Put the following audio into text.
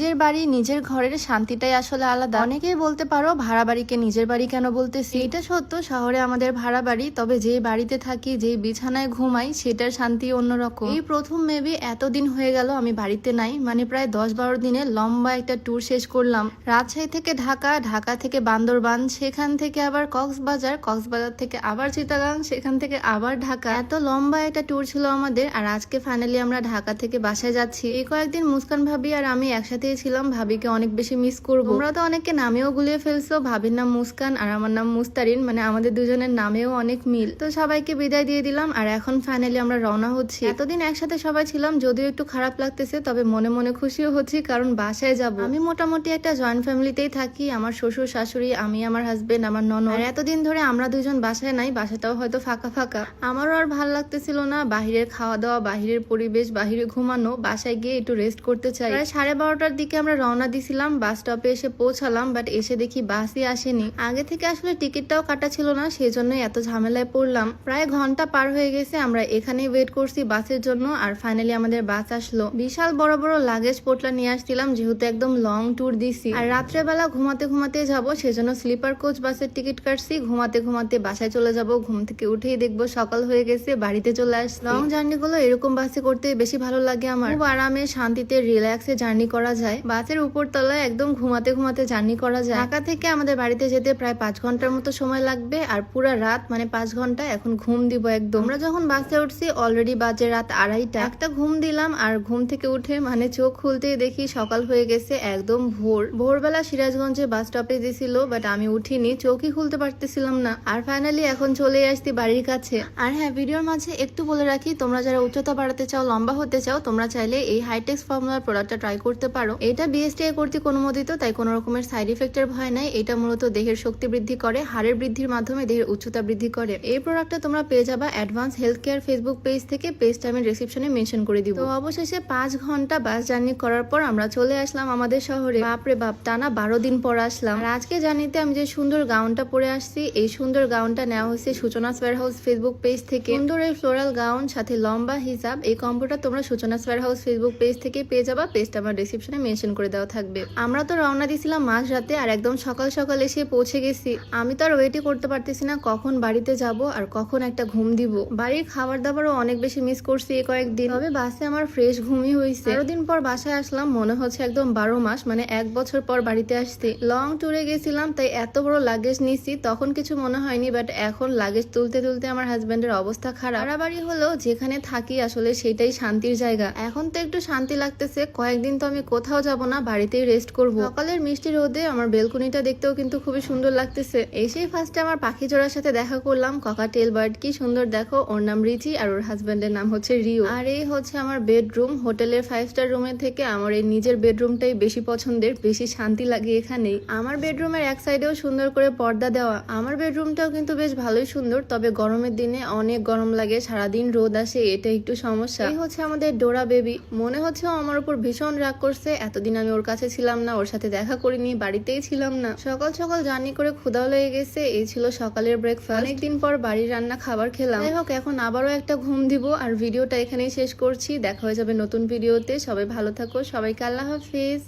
নিজের বাড়ি, নিজের ঘরের শান্তিটাই আসলে আলাদা। অনেকেই বলতে পারো, ভাড়া বাড়িকে নিজের বাড়ি কেন বলতেছি? এটা সত্য, শহরে আমাদের ভাড়া বাড়ি, তবে যে বাড়িতে থাকি যে বিছানায় ঘুমাই, সেটার শান্তি অন্যরকম। এই প্রথম মেবি এতদিন হয়ে গেল আমি বাড়িতে নাই মানে প্রায় দশ বারো দিনে লম্বা একটা ট্যুর শেষ করলাম। রাজশাহী থেকে ঢাকা ঢাকা থেকে বান্দরবান, সেখান থেকে আবার কক্সবাজার কক্সবাজার থেকে আবার চিটাগাং, সেখান থেকে আবার ঢাকা। এত লম্বা একটা ট্যুর ছিল আমাদের, আর আজকে ফাইনালি আমরা ঢাকা থেকে বাসায় যাচ্ছি। এই কয়েকদিন মুস্কান ভাবি আর আমি একসাথেই ছিলাম ভাবিকে অনেক বেশি মিস করব। তোমরা তো অনেকে নামেও গুলিয়ে ফেলছো। ভাবির নাম মুস্কান আর আমার নাম মুস্তারিন মানে আমাদের দুজনের নামেও অনেক মিল। তো সবাইকে বিদায় দিয়ে দিলাম আর এখন ফাইনালি আমরা রওনা হচ্ছি। এতদিন একসাথে সবাই ছিলাম যদিও একটু খারাপ লাগতেছে তবে মনে মনে খুশিও হচ্ছি কারণ বাসায় যাব। আমি মোটামুটি একটা জয়েন্ট ফ্যামিলিতেই থাকি আমার শ্বশুর শাশুড়ি আমি আমার হাজবেন্ড আমার ননদ। আর এতদিন ধরে আমরা দুজন বাসায় নাই বাসাটাও হয়তো ফাঁকা ফাঁকা। আমারও আর ভালো লাগতেছিল না বাহিরের খাওয়া দাওয়া বাহিরের পরিবেশ বাহিরে ঘুমানো বাসায় গিয়ে একটু রেস্ট করতে চাই। প্রায় সাড়ে বারোটার দিকে আমরা রওনা দিছিলাম, বাস স্টপে এসে পৌঁছালাম বাট এসে দেখি বাসই আসেনি। আগে থেকে আসলে টিকিটটাও কাটা ছিল না সেই জন্যই এত ঝামেলায় পড়লাম। প্রায় ঘণ্টা পার হয়ে গেছে, আমরা এখানেই ওয়েট করছি বাসের জন্য, আর ফাইনালি আমাদের বাস আসলো। বিশাল বড় বড় লাগেজ পোটলা নিয়ে আসছিলাম, যেহেতু একদম লং ট্যুর দিছি। আর রাত্রেবেলা ঘুমাতে ঘুমাতে যাব, সেজন্য স্লিপার কোচ বাসের টিকিট কাটছি। ঘুমাতে ঘুমাতে বাসায় চলে যাব, ঘুম থেকে উঠেই দেখব সকাল হয়ে গেছে, বাড়িতে চলে আসছি। লং জার্নি গুলো এরকম বাসে করতে বেশি ভালো লাগে আমার। খুব আরামে, শান্তিতে রিল্যাক্সে জার্নি করা যায়, বাসের উপর তলায় একদম ঘুমাতে ঘুমাতে জার্নি করা যায়। ঢাকা থেকে আমাদের বাড়িতে যেতে প্রায় পাঁচ ঘণ্টার মতো সময় লাগবে আর পুরা রাত মানে পাঁচ ঘণ্টা এখন ঘুম দিব একদম। আমরা যখন বাসে উঠছি অলরেডি বাজে রাত আড়াইটা। একটা ঘুম দিলাম আর ঘুম থেকে উঠে মানে চোখ খুলতেই দেখি সকাল হয়ে গেছে একদম ভোর। ভোরবেলা সিরাজগঞ্জে বাস স্টপে দিছিল বাট আমি উঠিনি, চোখই খুলতে পারতেছিলাম না। আর ফাইনালি এখন চলে আসছি বাড়ির কাছে। আর হ্যাঁ ভিডিওর মাঝে একটু বলে রাখি, তোমরা যারা উচ্চতা বাড়াতে চাও, লম্বা হতে চাও, তোমরা চাইলে এই হাইটেক্স ফর্মুলার প্রোডাক্টটা ট্রাই করতে পারো। এটা বিএসটিআই কর্তৃক অনুমোদিত, তাই কোনো রকমের সাইড ইফেক্টের ভয় নাই। এটা মূলত দেহের শক্তি বৃদ্ধি করে, হাড়ের বৃদ্ধির মাধ্যমে দেহের উচ্চতা বৃদ্ধি করে। এই প্রোডাক্টটা তোমরা পেয়ে যাবা advance health care Facebook page থেকে পেজটা আমি ডিসক্রিপশনে মেনশন করে দিব। তো অবশেষে পাঁচ ঘণ্টা বাস জার্নি করার পর আমরা চলে আসলাম আমাদের শহরে। বাপরে বাপ, টানা বারো দিন পর আসলাম। আর আজকে জার্নিতে আমি যে সুন্দর গাউনটা পরে আসছি, এই সুন্দর গাউনটা নেওয়া হয়েছে সূচনা ওয়্যার হাউস ফেসবুক পেজ থেকে। সুন্দর এই ফ্লোরাল গাউন সাথে লম্বা হিসাব এই কম্বোটা তোমরা সূচনা ওয়্যার হাউস ফেসবুক পেজ থেকে পেয়ে যাবা। পেজটা আমার ডিসক্রিপশনে মেনশন করে দেওয়া থাকবে। আমরা তো রওনা দিয়েছিলাম মাঝ রাতে আর একদম সকাল সকাল এসে পৌঁছে গেছি। আমি তো আর ওয়েটই করতে পারতেছি না কখন বাড়িতে যাব আর কখন একটা ঘুম দিব। বাড়ির খাবার দাবারও অনেক বেশি মিস করছি এই কয়েকদিন। তবে বাসে আমার ফ্রেশ ঘুমই হয়েছে দিন পর বাসায় আসলাম, মনে হচ্ছে একদম বারো মাস মানে এক বছর পর বাড়িতে আসছি। লং ট্যুরে গেছিলাম, তাই এত বড় লাগেজ নিছি, তখন কিছু মনে হয়নি বাট এখন লাগেজ তুলতে তুলতে আমার হাজব্যান্ডের অবস্থা খারাপ। বাড়ি হলেও যেখানে থাকি আসলে সেটাই শান্তির জায়গা। এখন তো একটু শান্তি লাগতেছে, কয়েকদিন তো আমি কোথাও যাব না, বাড়িতেই রেস্ট করব। সকালের মিষ্টি রোদে আমার বেলকুনিটা দেখতেও কিন্তু খুবই সুন্দর লাগতেছে। এসেই ফার্স্টে আমার পাখি জোড়ার সাথে দেখা করলাম। ককা টেল বার্ড কি সুন্দর দেখো। ওর নাম রিচি আর ওর হাজবেন্ডের নাম হচ্ছে রিও। আর এই হচ্ছে আমার বেডরুম হোটেলের ফাইভ স্টার রুমের থেকে আমার এই নিজের বেডরুমটাই বেশি পছন্দের। বেশি শান্তি লাগে এখানেই আমার বেডরুমের এক সাইডেও সুন্দর করে পর্দা দেওয়া। আমার বেডরুমটাও কিন্তু বেশ ভালোই সুন্দর। তবে গরমের দিনে অনেক গরম লাগে। সারাদিন রোদ আসে, এটা একটু সমস্যা। এই হচ্ছে আমাদের ডোরা বেবি মনে হচ্ছে আমার উপর ভীষণ রাগ করছে। এতদিন আমি ওর কাছে ছিলাম না, ওর সাথে দেখা করিনি, বাড়িতেই ছিলাম না। সকাল সকাল জার্নি করে ক্ষুদাও লেগে গেছে, এই ছিল সকালের ব্রেকফাস্ট অনেকদিন পর বাড়ির রান্না খাবার খেলাম। যাই হোক, এখন আবারও একটা ঘুম দিব আর ভিডিওটা এখানেই শেষ করছি। দেখা হয়ে যাবে নতুন ভিডিওতে। সবাই ভালো থাকো, সবাইকে আল্লাহ হাফিজ।